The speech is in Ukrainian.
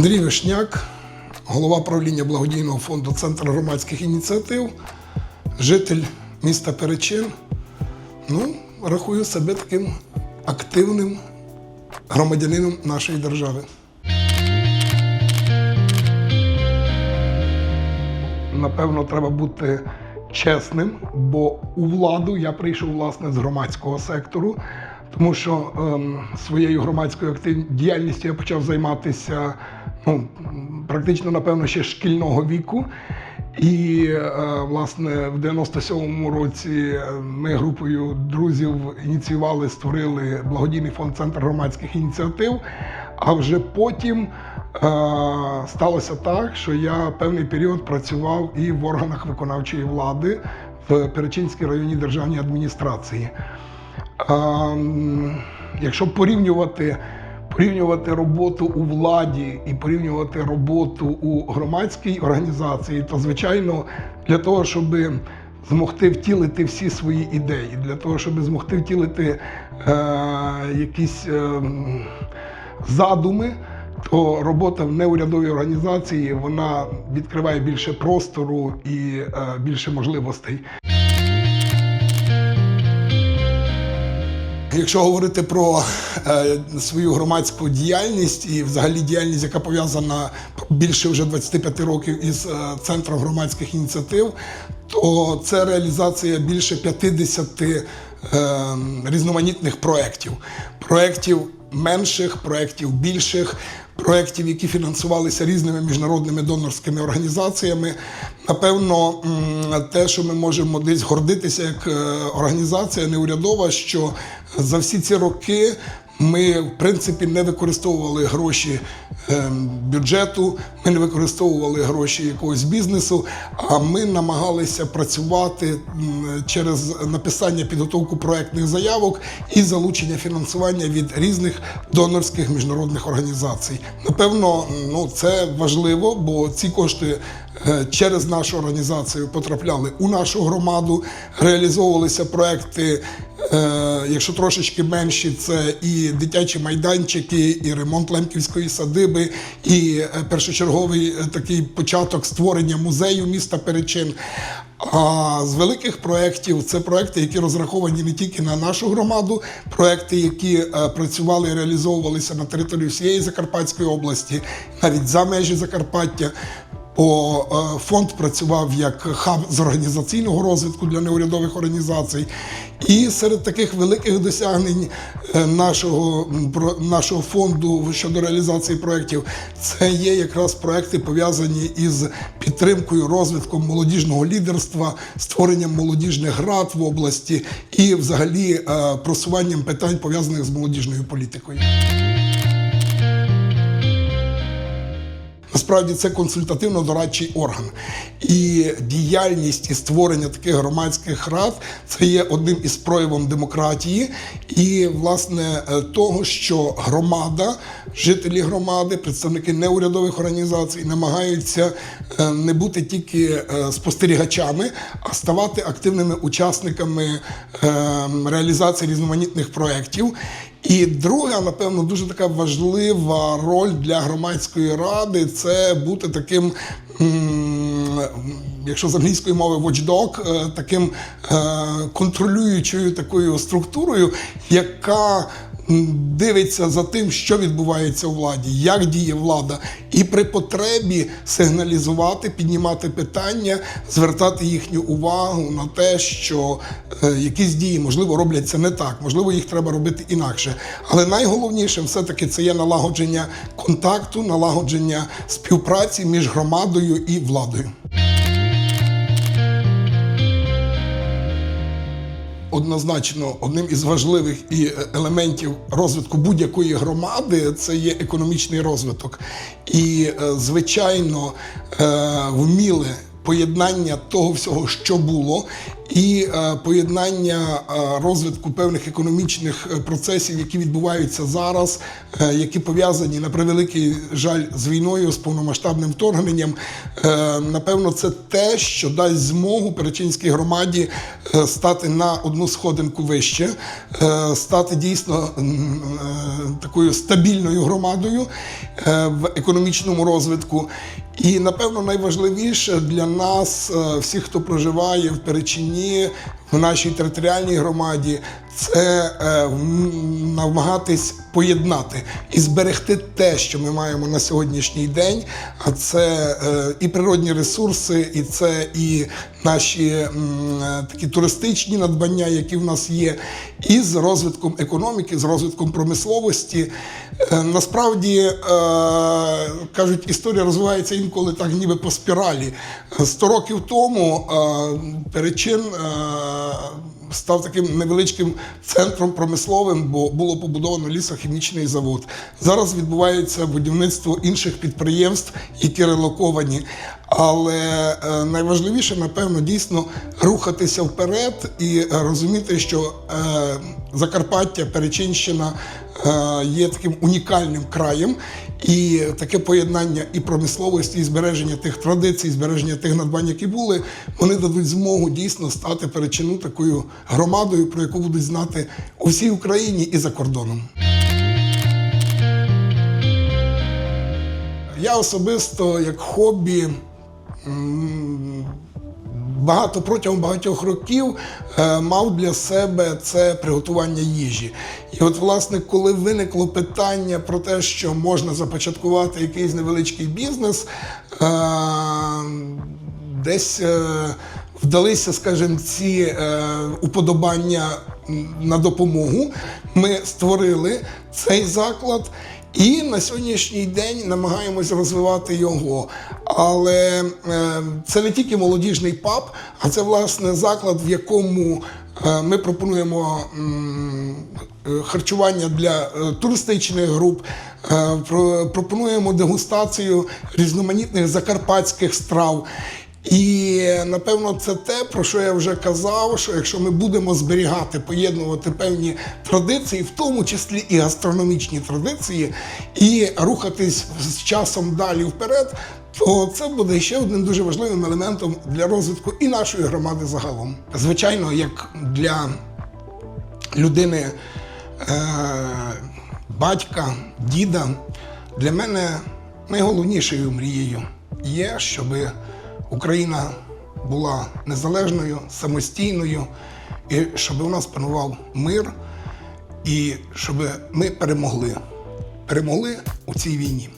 Андрій Вишняк, голова правління благодійного фонду Центр громадських ініціатив, житель міста Перечин. Ну, рахую себе таким активним громадянином нашої держави. Напевно, треба бути чесним, бо у владу я прийшов власне з громадського сектору, тому що ем, своєю громадською актив... діяльністю я почав займатися ну, практично, напевно, ще шкільного віку. І е, власне в 97-му році е, ми групою друзів ініціювали, створили благодійний фонд Центр громадських ініціатив. А вже потім е, сталося так, що я певний період працював і в органах виконавчої влади в Перечинській районній державній адміністрації. Ем, Якщо порівнювати, порівнювати роботу у владі і порівнювати роботу у громадській організації, то звичайно для того, щоб змогти втілити всі свої ідеї, для того, щоб змогти втілити е, якісь е, задуми, то робота в неурядовій організації вона відкриває більше простору і е, більше можливостей. Якщо говорити про е, свою громадську діяльність і взагалі діяльність, яка пов'язана більше вже 25 років із е, центром громадських ініціатив, то це реалізація більше 50 е, різноманітних проєктів. Проєктів менших, проєктів більших, проєктів, які фінансувалися різними міжнародними донорськими організаціями. Напевно, те, що ми можемо десь гордитися як е, організація неурядова, що за всі ці роки ми, в принципі, не використовували гроші ем, бюджету, ми не використовували гроші якогось бізнесу, а ми намагалися працювати через написання підготовку проектних заявок і залучення фінансування від різних донорських міжнародних організацій. Напевно, ну це важливо, бо ці кошти е, через нашу організацію потрапляли у нашу громаду, реалізовувалися проекти. Е, Якщо трошечки менші, це і дитячі майданчики, і ремонт Лемківської садиби, і е, першочерговий е, такий початок створення музею міста Перечин. А з великих проєктів це проекти, які розраховані не тільки на нашу громаду, проекти, які працювали і реалізовувалися на території всієї Закарпатської області, навіть за межі Закарпаття. Бо е, фонд працював як хаб з організаційного розвитку для неурядових організацій. І серед таких великих досягнень е, нашого, нашого фонду щодо реалізації проєктів це є якраз проекти пов'язані із підтримкою, розвитком молодіжного лідерства, створенням молодіжних рад в області і, взагалі, е, просуванням питань пов'язаних з молодіжною політикою. Насправді це консультативно-дорадчий орган. І діяльність і створення таких громадських рад це є одним із проявом демократії і, власне, е, того, що громада, жителі громади, представники неурядових організацій намагаються е, не бути тільки е, спостерігачами, а ставати активними учасниками реалізації різноманітних проєктів. І друга, напевно, дуже така важлива роль для громадської ради це бути таким, якщо з англійської мови watchdog, е, таким е, контролюючою такою структурою, яка дивиться за тим, що відбувається у владі, як діє влада, і при потребі сигналізувати, піднімати питання, звертати їхню увагу на те, що е, якісь дії можливо робляться не так, можливо, їх треба робити інакше. Але найголовніше все-таки це є налагодження контакту, налагодження співпраці між громадою і владою. Однозначно, одним із важливих і е, елементів розвитку будь-якої громади це є економічний розвиток. І, е, звичайно, е, вміле поєднання того всього, що було, і е, поєднання е, розвитку певних економічних е, процесів, які відбуваються зараз, які пов'язані на превеликий жаль з війною, з повномасштабним вторгненням. Напевно, це те, що дасть змогу Перечинській громаді стати на одну сходинку вище, стати дійсно такою стабільною громадою в економічному розвитку. І напевно найважливіше для нас, е, всіх, хто проживає в Перечині, в нашій територіальній громаді, це е, намагатись поєднати і зберегти те, що ми маємо на сьогоднішній день. А це е, і природні ресурси, і це і наші е, такі туристичні надбання, які в нас є, і з розвитком економіки, з розвитком промисловості. Насправді кажуть, історія розвивається інколи так, ніби по спіралі. Сто років тому перечин. Став таким невеличким центром промисловим, бо було побудовано лісохімічний завод. Зараз відбувається будівництво інших підприємств, які релоковані. Але е, найважливіше, напевно, дійсно рухатися вперед і е, розуміти, що е, Закарпаття, Перечинщина є таким унікальним краєм, і таке поєднання і промисловості, і збереження тих традицій, збереження тих надбань, які були, вони дадуть змогу дійсно стати перечину такою громадою, про яку будуть знати у всій Україні і за кордоном. Я особисто як хобі багато протягом багатьох років е, мав для себе це приготування їжі. І от, власне, коли виникло питання про те, що можна започаткувати якийсь невеличкий бізнес, е, десь е, вдалися, скажімо, ці уподобання на допомогу. Ми створили цей заклад. І на сьогоднішній день намагаємось розвивати його. Але е, це не тільки молодіжний паб, а це власне заклад, в якому е, ми пропонуємо е, харчування для туристичних груп, про- пропонуємо дегустацію різноманітних закарпатських страв. І напевно це те, про що я вже казав, що якщо ми будемо зберігати, поєднувати певні традиції, в тому числі і гастрономічні традиції, і рухатись з часом далі вперед, то це буде ще одним дуже важливим елементом для розвитку і нашої громади загалом. Звичайно, як для людини, е, батька, діда, для мене найголовнішою мрією є, щоб Україна була незалежною, самостійною, і щоб у нас панував мир, і щоб ми перемогли. Перемогли у цій війні.